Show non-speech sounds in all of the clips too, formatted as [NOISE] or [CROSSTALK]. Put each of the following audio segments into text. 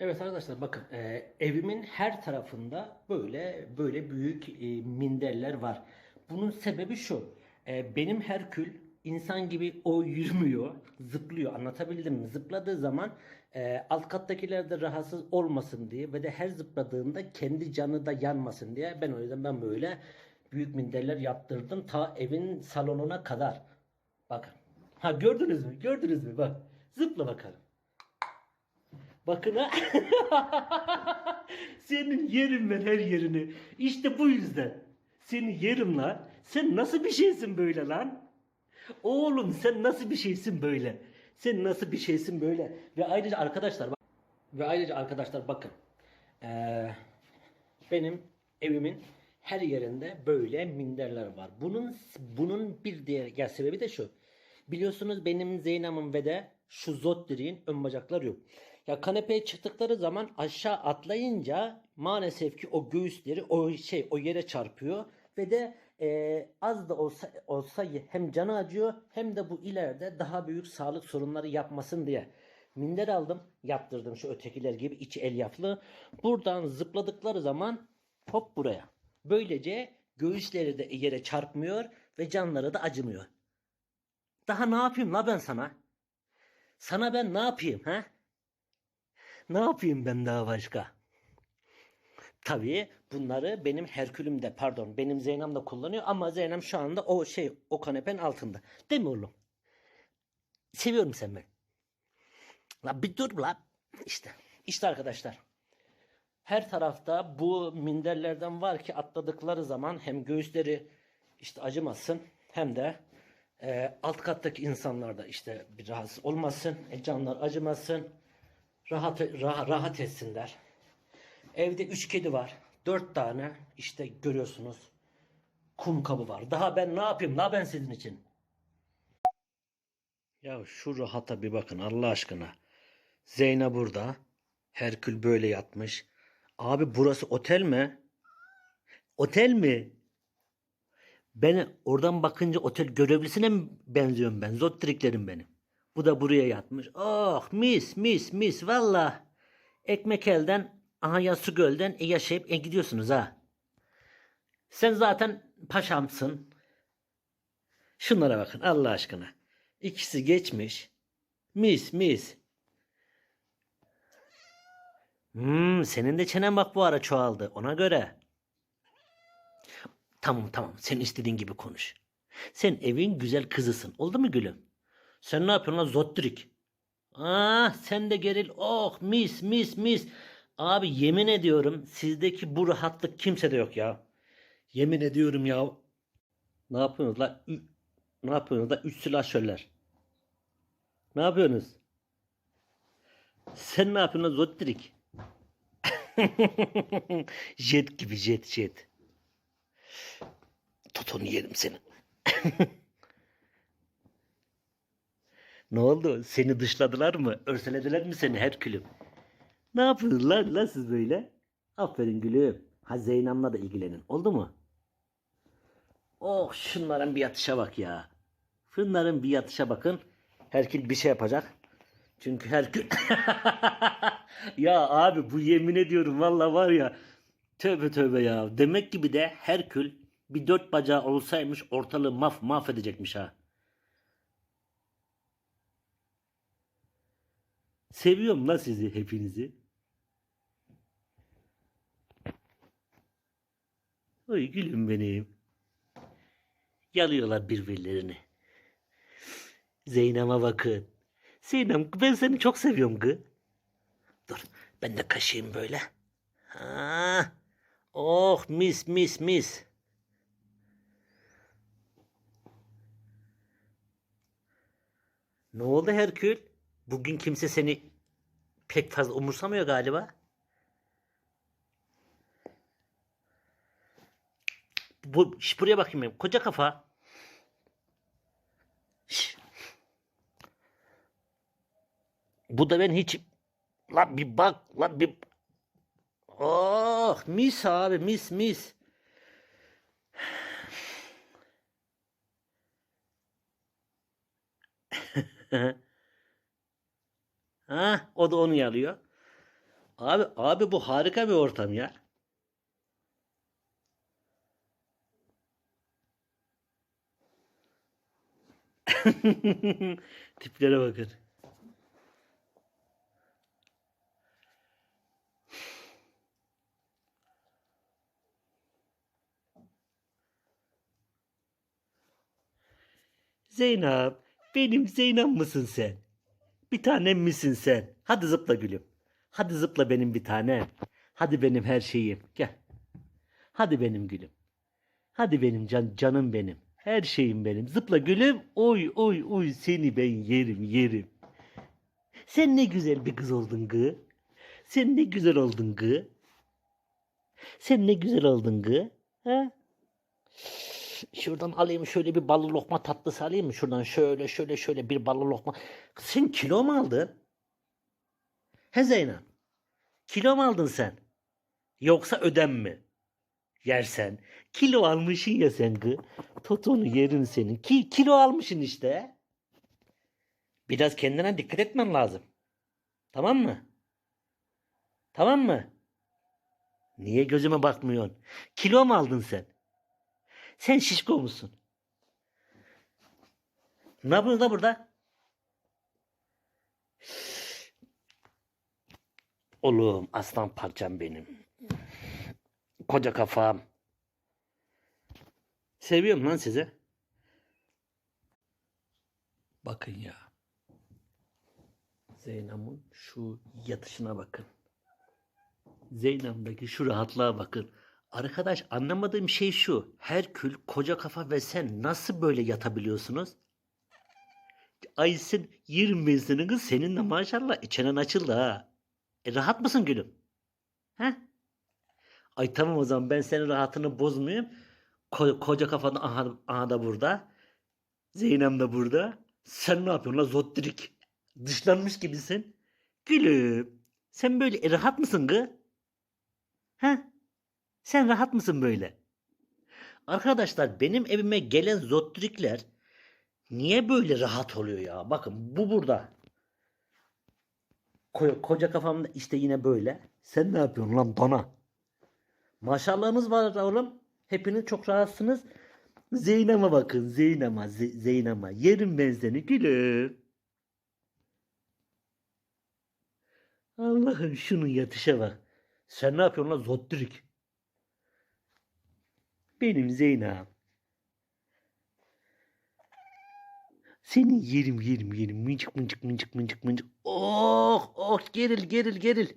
Evet arkadaşlar bakın e, evimin her tarafında böyle böyle büyük e, minderler var. Bunun sebebi şu. E, benim Herkül insan gibi o yürümüyor, zıplıyor. Anlatabildim mi? Zıpladığı zaman e, alt kattakiler de rahatsız olmasın diye ve de her zıpladığında kendi canı da yanmasın diye ben o yüzden ben böyle büyük minderler yaptırdım ta evin salonuna kadar. Bakın. Ha gördünüz mü? Gördünüz mü? Bak. Zıpla bakalım. Bakın ha. [LAUGHS] Senin yerim ben her yerini. İşte bu yüzden. Seni yerim lan. Sen nasıl bir şeysin böyle lan? Oğlum sen nasıl bir şeysin böyle? Sen nasıl bir şeysin böyle? Ve ayrıca arkadaşlar bak. Ve ayrıca arkadaşlar bakın. Ee, benim evimin her yerinde böyle minderler var. Bunun bunun bir diğer sebebi de şu. Biliyorsunuz benim Zeynep'im ve de şu Zottir'in ön bacakları yok. Ya kanepeye çıktıkları zaman aşağı atlayınca maalesef ki o göğüsleri o şey o yere çarpıyor ve de e, az da olsa olsa hem canı acıyor hem de bu ileride daha büyük sağlık sorunları yapmasın diye minder aldım yaptırdım şu ötekiler gibi içi elyaflı. Buradan zıpladıkları zaman hop buraya. Böylece göğüsleri de yere çarpmıyor ve canları da acımıyor. Daha ne yapayım la ben sana? Sana ben ne yapayım ha? Ne yapayım ben daha başka? Tabii bunları benim Herkülüm de pardon benim Zeynep de kullanıyor ama Zeynep şu anda o şey o kanepenin altında. Değil mi oğlum? Seviyorum sen beni. La bir dur la. İşte. İşte arkadaşlar. Her tarafta bu minderlerden var ki atladıkları zaman hem göğüsleri işte acımasın hem de e, alt kattaki insanlar da işte bir rahatsız olmasın, e, canlar acımasın, rahat rahat, rahat etsinler. Evde üç kedi var, dört tane işte görüyorsunuz kum kabı var. Daha ben ne yapayım la ben sizin için? Ya şu rahata bir bakın Allah aşkına. Zeyna burada. Herkül böyle yatmış. Abi burası otel mi? Otel mi? Ben oradan bakınca otel görevlisine mi benziyorum ben? Zottriklerim benim. Bu da buraya yatmış. Oh mis mis mis valla. Ekmek elden aha ya su gölden e, yaşayıp e, gidiyorsunuz ha. Sen zaten paşamsın. Şunlara bakın Allah aşkına. İkisi geçmiş. Mis mis. Hmm, senin de çenen bak bu ara çoğaldı. Ona göre. Tamam tamam sen istediğin gibi konuş. Sen evin güzel kızısın. Oldu mu gülüm? Sen ne yapıyorsun lan zottrik? Ah sen de geril. Oh mis mis mis. Abi yemin ediyorum sizdeki bu rahatlık kimsede yok ya. Yemin ediyorum ya. Ne yapıyorsunuz la? Ü- ne yapıyorsunuz la? Üç silahşörler. Ne yapıyorsunuz? Sen ne yapıyorsun lan zottrik? [LAUGHS] jet gibi jet jet. Tut onu yerim senin. [LAUGHS] ne oldu? Seni dışladılar mı? Örselediler mi seni Herkülüm? Ne yapıyorsun lan, lan siz böyle? Aferin gülüm. Ha Zeynam'la da ilgilenin. Oldu mu? Oh şunların bir yatışa bak ya. Şunların bir yatışa bakın. Herkül bir şey yapacak. Çünkü Herkül... [LAUGHS] ya abi bu yemin ediyorum valla var ya. Tövbe tövbe ya. Demek gibi de Herkül bir dört bacağı olsaymış ortalığı maf mahvedecekmiş ha. Seviyorum lan sizi hepinizi. Oy gülüm benim. Yalıyorlar birbirlerini. Zeynep'e bakın. Zeynep ben seni çok seviyorum gı. Dur ben de kaşıyım böyle. Ha. Oh mis mis mis. Ne oldu Herkül? Bugün kimse seni pek fazla umursamıyor galiba. Bu, şş, buraya bakayım benim. Koca kafa. Şş. Bu da ben hiç... Lan bir bak. Lan bir... Oh mis abi mis mis. [LAUGHS] ha, o da onu yalıyor. Abi abi bu harika bir ortam ya. [LAUGHS] Tiplere bakın. Zeynep, benim Zeynep mısın sen? Bir tanem misin sen? Hadi zıpla gülüm. Hadi zıpla benim bir tanem. Hadi benim her şeyim. Gel. Hadi benim gülüm. Hadi benim can, canım benim. Her şeyim benim. Zıpla gülüm. Oy oy oy seni ben yerim yerim. Sen ne güzel bir kız oldun gı. Sen ne güzel oldun gı. Sen ne güzel oldun gı. Ha? Şuradan alayım şöyle bir ballı lokma tatlısı alayım mı? Şuradan şöyle şöyle şöyle bir ballı lokma. Sen kilo mu aldın? He Zeynep. Kilo mu aldın sen? Yoksa ödem mi? Yersen. Kilo almışsın ya sen gı. Totonu yerim senin. Ki, kilo almışsın işte. Biraz kendine dikkat etmen lazım. Tamam mı? Tamam mı? Niye gözüme bakmıyorsun? Kilo mu aldın sen? Sen şişko musun? Ne yapıyorsun da burada? Oğlum aslan parçam benim. Koca kafam. Seviyorum lan sizi. Bakın ya. Zeynep'in şu yatışına bakın. Zeynep'deki şu rahatlığa bakın. Arkadaş anlamadığım şey şu. Herkül, koca kafa ve sen nasıl böyle yatabiliyorsunuz? Ay sen 25 senin kız senin de maşallah içenen açıldı ha. E rahat mısın gülüm? He? Ay tamam o zaman ben senin rahatını bozmayayım. Ko- koca kafanı aha, aha da burada. Zeynep de burada. Sen ne yapıyorsun la zottirik? Dışlanmış gibisin. Gülüm. Sen böyle e, rahat mısın gı? He? Sen rahat mısın böyle? Arkadaşlar benim evime gelen zottrikler niye böyle rahat oluyor ya? Bakın bu burada. Ko- koca kafamda işte yine böyle. Sen ne yapıyorsun lan bana? Maşallahınız var oğlum. Hepiniz çok rahatsınız. Zeynep'e bakın. Zeynep'e. Ze- Zeynep'e. Yerim ben seni gülüm. Allah'ım şunun yatışa bak. Sen ne yapıyorsun lan zottirik? Benim Zeynep. Seni yerim yerim yerim. Mıncık mıncık mıncık mıncık mıncık. Oh oh geril geril geril.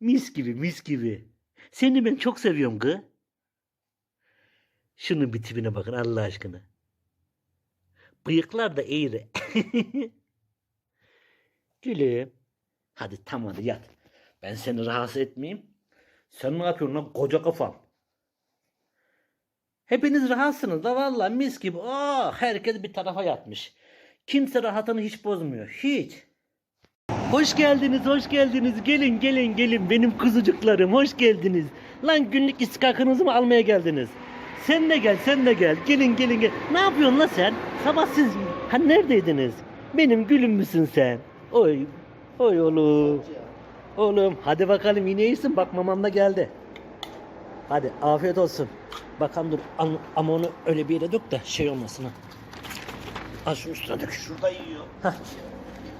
Mis gibi mis gibi. Seni ben çok seviyorum gı. Şunun bir tipine bakın Allah aşkına. Bıyıklar da eğri. [LAUGHS] Gülüm. Hadi tam hadi yat. Ben seni rahatsız etmeyeyim. Sen ne yapıyorsun lan koca kafam? Hepiniz rahatsınız da vallahi mis gibi. Oh, herkes bir tarafa yatmış. Kimse rahatını hiç bozmuyor. Hiç. Hoş geldiniz, hoş geldiniz. Gelin, gelin, gelin. Benim kuzucuklarım, hoş geldiniz. Lan günlük istikakınızı mı almaya geldiniz? Sen de gel, sen de gel. Gelin, gelin, gel. Ne yapıyorsun lan sen? Sabah siz, ha neredeydiniz? Benim gülüm müsün sen? Oy, oy oğlum. Oğlum, hadi bakalım yine iyisin. Bak mamam da geldi. Hadi afiyet olsun. Bakalım dur am- ama onu öyle bir yere dök de şey olmasın ha. Al şunu üstüne dök. Şurada yiyor. Hah.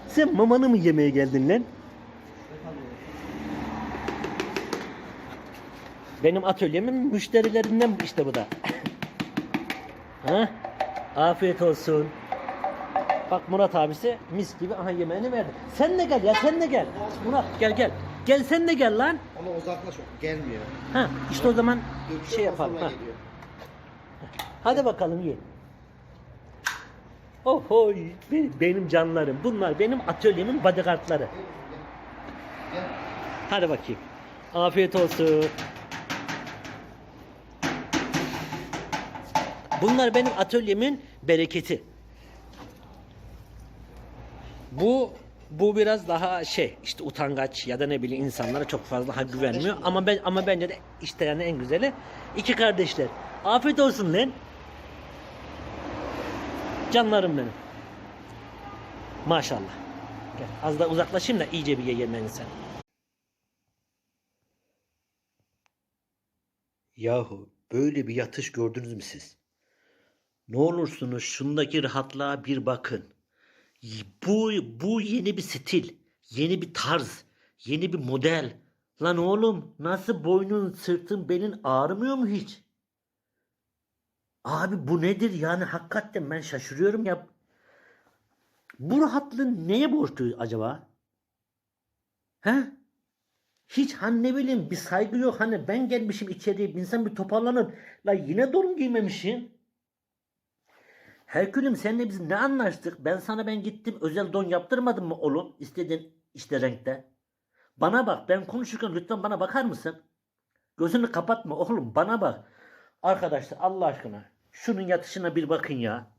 Sen mamanı mı yemeye geldin lan? Benim atölyemin müşterilerinden işte bu da. [LAUGHS] ha? Afiyet olsun. Bak Murat abisi mis gibi aha yemeğini verdi. Sen de gel ya sen de gel. Murat gel gel. Gel sen de gel lan. Ama uzaklaş gelmiyor. Ha işte o zaman Geçiyor, şey yapalım. Ha. geliyor. Hadi bakalım ye. Ohoy be- benim canlarım. Bunlar benim atölyemin bodyguardları. Hadi bakayım. Afiyet olsun. Bunlar benim atölyemin bereketi. Bu bu biraz daha şey işte utangaç ya da ne bileyim insanlara çok fazla ha güvenmiyor ama ben ama bence de işte yani en güzeli iki kardeşler. Afiyet olsun lan. Canlarım benim. Maşallah. Gel, az da uzaklaşayım da iyice bir ye yemeni sen. Yahu böyle bir yatış gördünüz mü siz? Ne olursunuz şundaki rahatlığa bir bakın. Bu, bu yeni bir stil, yeni bir tarz, yeni bir model. Lan oğlum nasıl boynun, sırtın, belin ağrımıyor mu hiç? Abi bu nedir yani hakikaten ben şaşırıyorum ya. Bu rahatlığın neye borçlu acaba? He? Hiç hani ne bileyim bir saygı yok hani ben gelmişim içeriye insan bir toparlanır. La yine don giymemişsin. Herkülüm seninle biz ne anlaştık? Ben sana ben gittim özel don yaptırmadım mı oğlum? İstediğin işte renkte. Bana bak ben konuşurken lütfen bana bakar mısın? Gözünü kapatma oğlum bana bak. Arkadaşlar Allah aşkına şunun yatışına bir bakın ya.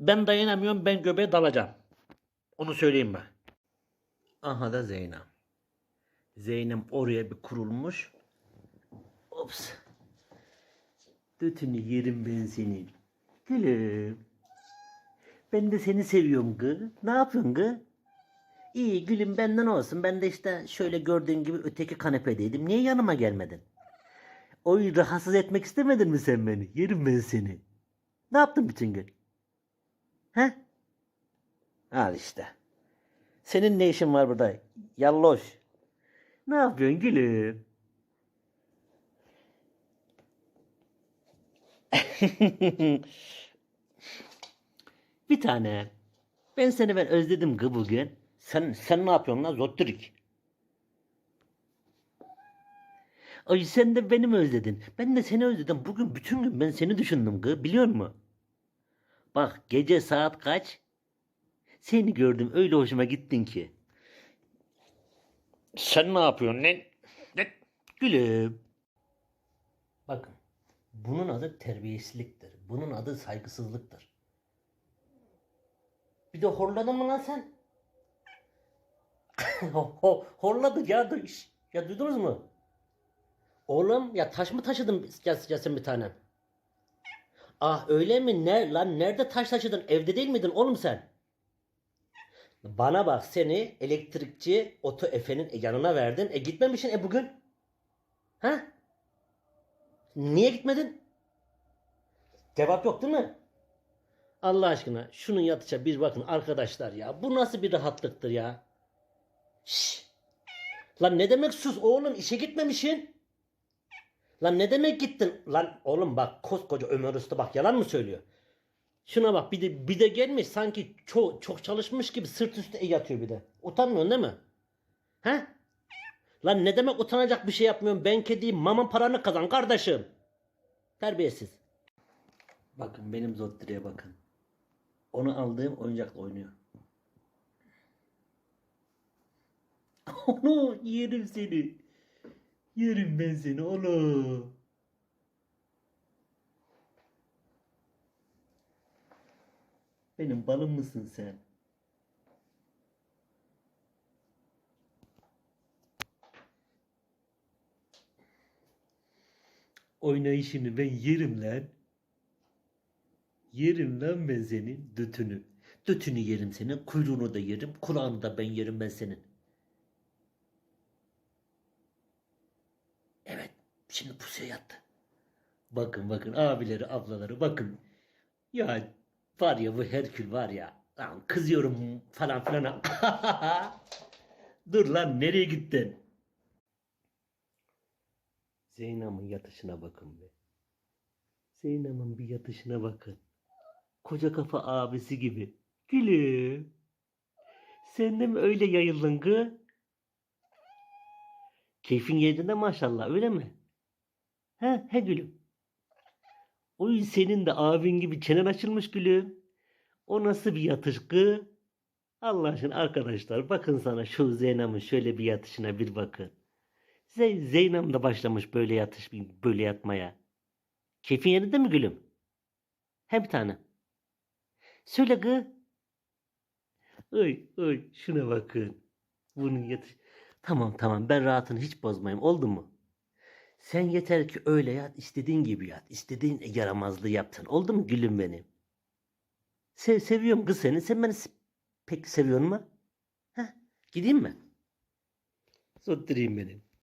Ben dayanamıyorum ben göbeğe dalacağım. Onu söyleyeyim ben. Aha da Zeynep. Zeynep oraya bir kurulmuş. Ops. Götünü yerim ben. Gülüm. Ben de seni seviyorum gı. Ne yapıyorsun gı? İyi gülüm benden olsun. Ben de işte şöyle gördüğün gibi öteki kanepedeydim. Niye yanıma gelmedin? Oy rahatsız etmek istemedin mi sen beni? Yerim ben seni. Ne yaptın bütün gün? He? Al işte. Senin ne işin var burada? Yalloş. Ne yapıyorsun gülüm? [LAUGHS] Bir tane. Ben seni ben özledim gı bugün. Sen sen ne yapıyorsun lan zottirik? Ay sen de beni mi özledin? Ben de seni özledim. Bugün bütün gün ben seni düşündüm gı. Biliyor musun? Bak gece saat kaç? Seni gördüm öyle hoşuma gittin ki. Sen ne yapıyorsun lan? Gülüm. Bakın. Bunun adı terbiyesizliktir. Bunun adı saygısızlıktır. Bir de horladın mı lan sen? [LAUGHS] Ho- ho- Horladı ya. Ya duydunuz mu? Oğlum ya taş mı taşıdın sen bir tanem? Ah öyle mi? Ne lan nerede taş taşıdın? Evde değil miydin oğlum sen? Bana bak seni elektrikçi Oto Efe'nin yanına verdin. E gitmemişsin e bugün. Ha? Niye gitmedin? Cevap yok değil mi? Allah aşkına şunun yatışa bir bakın arkadaşlar ya. Bu nasıl bir rahatlıktır ya? Şşş. Lan ne demek sus oğlum işe gitmemişsin? Lan ne demek gittin? Lan oğlum bak koskoca Ömer Usta bak yalan mı söylüyor? Şuna bak bir de bir de gelmiş sanki çok çok çalışmış gibi sırt üstü yatıyor bir de. Utanmıyorsun değil mi? He? Lan ne demek utanacak bir şey yapmıyorum. Ben kediyim. Mamın paranı kazan kardeşim. Terbiyesiz. Bakın benim Zottire'ye bakın. Onu aldığım oyuncakla oynuyor. [LAUGHS] Onu yerim seni. Yerim ben seni oğlum. Benim balım mısın sen? Oynayışını ben yerim. Yerim lan ben senin dütünü. Dütünü yerim senin, kuyruğunu da yerim, kulağını da ben yerim ben senin. Evet, şimdi pusuya yattı. Bakın bakın abileri ablaları bakın. Ya var ya bu Herkül var ya. Lan kızıyorum falan filan. [LAUGHS] Dur lan nereye gittin? Zeynep'in yatışına bakın be. Zeynep'in bir yatışına bakın. Koca kafa abisi gibi. Gülüm. Sen de mi öyle yayıldın gı? Keyfin yerinde maşallah öyle mi? He he gülüm. Oy senin de abin gibi çenen açılmış gülüm. O nasıl bir yatış gı? Allah aşkına arkadaşlar bakın sana şu Zeynep'in şöyle bir yatışına bir bakın. Zey Zeynep de başlamış böyle yatış böyle yatmaya. Keyfin yerinde mi gülüm? He bir tane. Söyle gı. Oy oy şuna bakın. Bunun yatış. Tamam tamam ben rahatını hiç bozmayayım oldu mu? Sen yeter ki öyle yat istediğin gibi yat. istediğin yaramazlığı yaptın. Oldu mu gülüm benim? Sev, seviyorum kız seni. Sen beni pek seviyor mu? Heh, gideyim mi? Sottireyim benim.